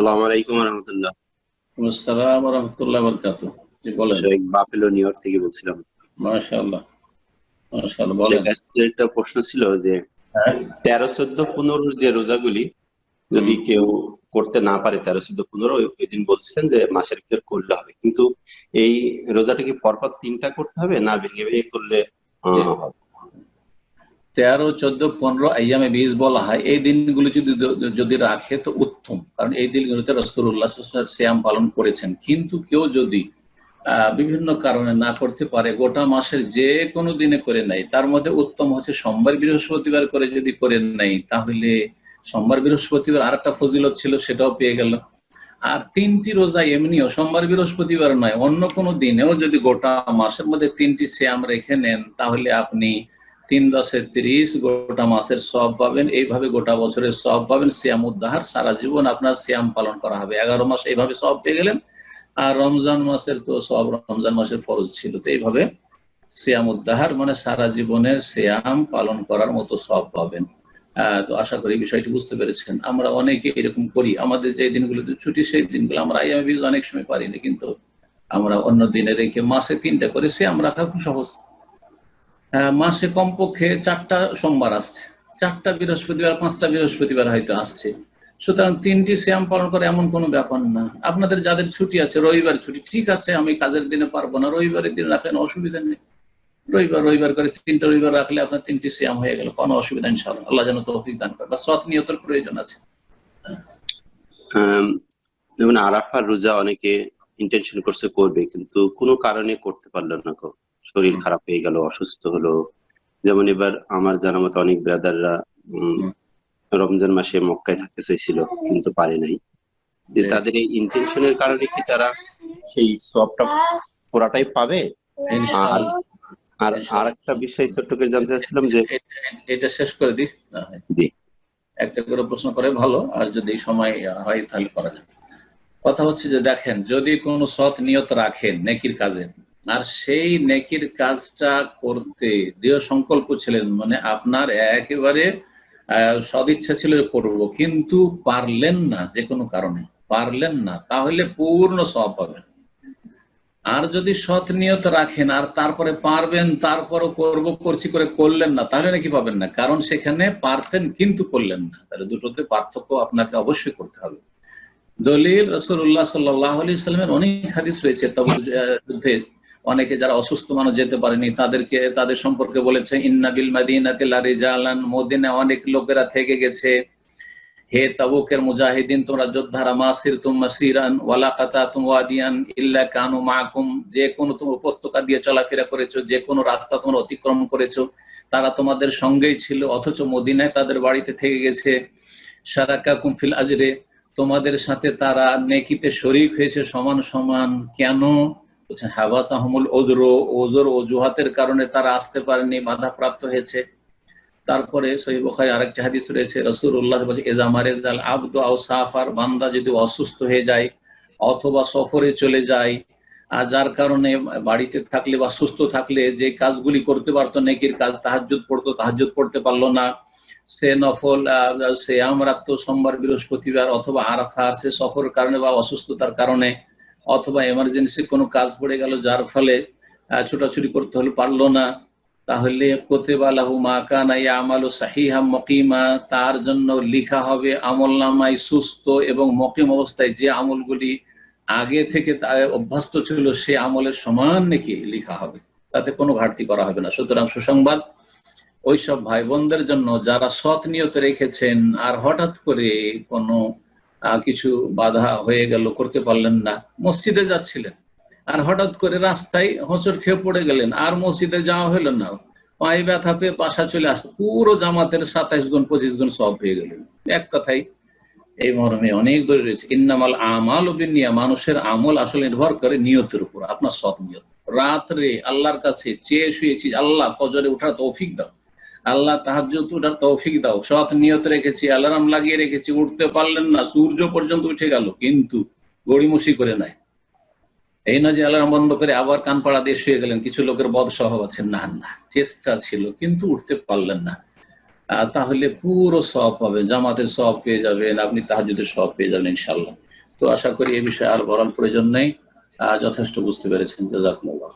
সালাম আলাইকুম রহমতুল্লাহ। আসসালাম রহমতুল্লাহ বরকাত জি বলেন। শেখ বাপেলো নিউ ইয়র্ক থেকে বলছিলাম। মাশাআল্লাহ। মাশাআল্লাহ বলেন। একটা প্রশ্ন ছিল যে হ্যাঁ? তেরো চোদ্দ পনেরো যে রোজাগুলি যদি কেউ করতে না পারে তেরো চোদ্দ পনেরো ওই দিন বলছিলেন যে মাসের ভিতর করলে হবে। কিন্তু এই রোজাটা কি পরপর তিনটা করতে হবে না ভেঙে ভেঙে করলে হবে? তেরো, চোদ্দ, পনেরো আয়ামে বীজ বলা হয়, এই দিনগুলো যদি যদি রাখে তো উত্তম। কারণ এই দিনগুলোতে রসুল্লাহ শ্যাম পালন করেছেন। কিন্তু কেউ যদি বিভিন্ন কারণে না করতে পারে, গোটা মাসের যে কোনো দিনে করে নেয়, তার মধ্যে উত্তম হচ্ছে সোমবার বৃহস্পতিবার করে যদি করে নেয়, তাহলে সোমবার বৃহস্পতিবার আর একটা ফজিলত ছিল, সেটাও পেয়ে গেল আর তিনটি রোজা এমনিও সোমবার বৃহস্পতিবার নয়, অন্য কোনো দিনেও যদি গোটা মাসের মধ্যে তিনটি শ্যাম রেখে নেন, তাহলে আপনি তিন দশে তিরিশ, গোটা মাসের সব পাবেন। এইভাবে গোটা বছরের সব পাবেন। শ্যাম উদ্ধার সারা জীবন আপনার শ্যাম পালন করা হবে। এগারো মাস এইভাবে সব পেয়ে গেলেন। আর রমজান মাসের তো সব রমজান মাসের ফরজ ছিল। তো এইভাবে শ্যাম উদ্ধার মানে সারা জীবনের শ্যাম পালন করার মতো সব পাবেন। তো আশা করি বিষয়টি বুঝতে পেরেছেন। আমরা অনেকে এরকম করি। আমাদের যে দিনগুলোতে ছুটি, সেই দিনগুলো আমরা আইএম বীজ অনেক সময় পারি না। কিন্তু আমরা অন্য দিনে রেখে মাসে তিনটা করে শ্যাম রাখা খুব সহজ। মাসে কমপক্ষে চারটা সোমবার আসছে। চারটা বৃহস্পতিবার, পাঁচটা বৃহস্পতিবার হয়তো আসছে। সুতরাং তিনটি শ্যাম পালন করা এমন কোনো ব্যাপার না। আপনাদের যাদের ছুটি আছে, রবিবার ছুটি, ঠিক আছে, আমি কাজের দিনে পারব না। রবিবারের দিন রাখেন, অসুবিধা নেই। রবিবার রবিবার করে তিনটা, রবিবার রাখলে আপনার তিনটি শ্যাম হয়ে গেল, কোনো অসুবিধা ইনশাআল্লাহ। আল্লাহ যেন তৌফিক দান করে। বা সৎ নিয়তের প্রয়োজন আছে। যেমন আরাফার রোজা অনেকে ইন্টেনশন করছে করবে, কিন্তু কোনো কারণে করতে পারল না গো। শরীর খারাপ হয়ে গেল অসুস্থ হলো। যেমন এবার আমার জানা মতো অনেক ব্রাদাররা রমজান মাসে মক্কায় থাকতে চাইছিল কিন্তু পারে নাই। যে তাদের এই ইন্টেনশনের কারণে কি তারা সেই সবটা পুরাটাই পাবে? ইনশাআল্লাহ আর আর একটা বিষয় ছোট্ট করে জানতে চাচ্ছিলাম যে এটা- শেষ করে দিস জি। একটা করে প্রশ্ন করে ভালো আর যদি সময় হয় তাহলে করা যাবে। কথা হচ্ছে যে দেখেন যদি কোনো সৎ নিয়ত রাখেন নেকির কাজে আর সেই নেকির কাজটা করতে দৃঢ় সংকল্প ছিলেন মানে আপনার একেবারে সদিচ্ছা ছিল করব, কিন্তু পারলেন না যে কোনো কারণে, পারলেন না, তাহলে পূর্ণ সব পাবেন। আর যদি সৎ নিয়ত রাখেন, আর তারপরে পারবেন, তারপরও করব, করছি করে করলেন না, তাহলে নাকি পাবেন না, কারণ সেখানে পারতেন কিন্তু করলেন না, তাহলে দুটোতে পার্থক্য আপনাকে অবশ্যই করতে হবে। দলিল রসুল্লাহ সাল্লাহ আলি সাল্লামের অনেক হাদিস রয়েছে, তবে অনেকে যারা অসুস্থ মানুষ যেতে পারেনি, তাদেরকে, তাদের সম্পর্কে বলেছে ইন্নাবিল মাদিনাতে মদিনা অনেক লোকেরা থেকে গেছে। হে তাবুকের মুজাহিদিন, তোমরা যোদ্ধারা মাসির তুম মাসিরান, ওয়ালা কাতা তুম ওয়াদিয়ান, ইল্লা কানু মাকুম, যে কোনো তুমি উপত্যকা দিয়ে চলাফেরা করেছ, যে কোনো রাস্তা তোমরা অতিক্রম করেছ, তারা তোমাদের সঙ্গেই ছিল, অথচ মদিনায় তাদের বাড়িতে থেকে গেছে। সারাকা কুমফিল আজরে, তোমাদের সাথে তারা নেকিতে শরিক হয়েছে সমান সমান। কেন? বলছেন হাবাস আহমুল ওজর ওজোর অজুহাতের কারণে তারা আসতে পারেনি বাধাপ্রাপ্ত হয়েছে। তারপরে সহি বখারি আরেকটা হাদিস রয়েছে রসুল্লাহ বলছে এজামারে জাল আব্দু আও সাফার, বান্দা যদি অসুস্থ হয়ে যায় অথবা সফরে চলে যায়, আর যার কারণে বাড়িতে থাকলে বা সুস্থ থাকলে যে কাজগুলি করতে পারতো, নেকির কাজ, তাহাজ্জুদ পড়তো, তাহাজ্জুদ পড়তে পারল না। সে নফল সে আম রাখতো সোমবার বৃহস্পতিবার অথবা আরাফার সে সফর কারণে বা অসুস্থতার কারণে অথবা এমার্জেন্সি কোনো কাজ পড়ে গেল, যার ফলে ছোটাছুটি করতে হলে পারল না, তাহলে কোতেবালাহু মা কানা ইয়ামালু সাহিহা মকিমা, তার জন্য লিখা হবে আমল নামাই সুস্থ এবং মকিম অবস্থায় যে আমলগুলি আগে থেকে অভ্যস্ত ছিল, সে আমলের সমান নাকি লিখা হবে। তাতে কোনো ঘাটতি করা হবে না। সুতরাং সুসংবাদ, ওইসব ভাই বোনদের জন্য যারা সৎ নিয়ত রেখেছেন, আর হঠাৎ করে কোনো কিছু বাধা হয়ে গেল, করতে পারলেন না। মসজিদে যাচ্ছিলেন। আর হঠাৎ করে রাস্তায় হোঁচট খেয়ে পড়ে গেলেন। আর মসজিদে যাওয়া হলো না। পায়ে ব্যথা পেয়ে বাসা চলে আসতো পুরো জামাতের সাতাইশ গুণ, পঁচিশ গুণ সব হয়ে গেলেন এক কথাই এই মর্মে অনেক দূরে রয়েছে। ইন্নামাল আমাল বিনিয়া, মানুষের আমল আসলে নির্ভর করে নিয়তের উপর। আপনার সৎ নিয়ত। রাত্রে আল্লাহর কাছে চেয়ে শুয়েছি, আল্লাহ ফজরে ওঠার তৌফিক দাও। আল্লাহ তাহাজ্জুদ ওঠার তৌফিক দাও। সৎ নিয়ত রেখেছি, অ্যালার্ম লাগিয়ে রেখেছি, উঠতে পারলেন না, সূর্য পর্যন্ত উঠে গেল, কিন্তু গড়িমসি করে নাই। এই না যে অ্যালার্ম বন্ধ করে আবার কান পাড়া দিয়ে শুয়ে গেলেন, কিছু লোকের বদ স্বভাব আছে না না, চেষ্টা ছিল, কিন্তু উঠতে পারলেন না। তাহলে পুরো সব পাবেন জামাতে সব পেয়ে যাবেন, আপনি তাহাজুদের সব পেয়ে যাবেন ইনশাল্লাহ তো আশা করি এ বিষয়ে আর বলার প্রয়োজন নেই। যথেষ্ট বুঝতে পেরেছেন। জাজাকুমুল্লাহ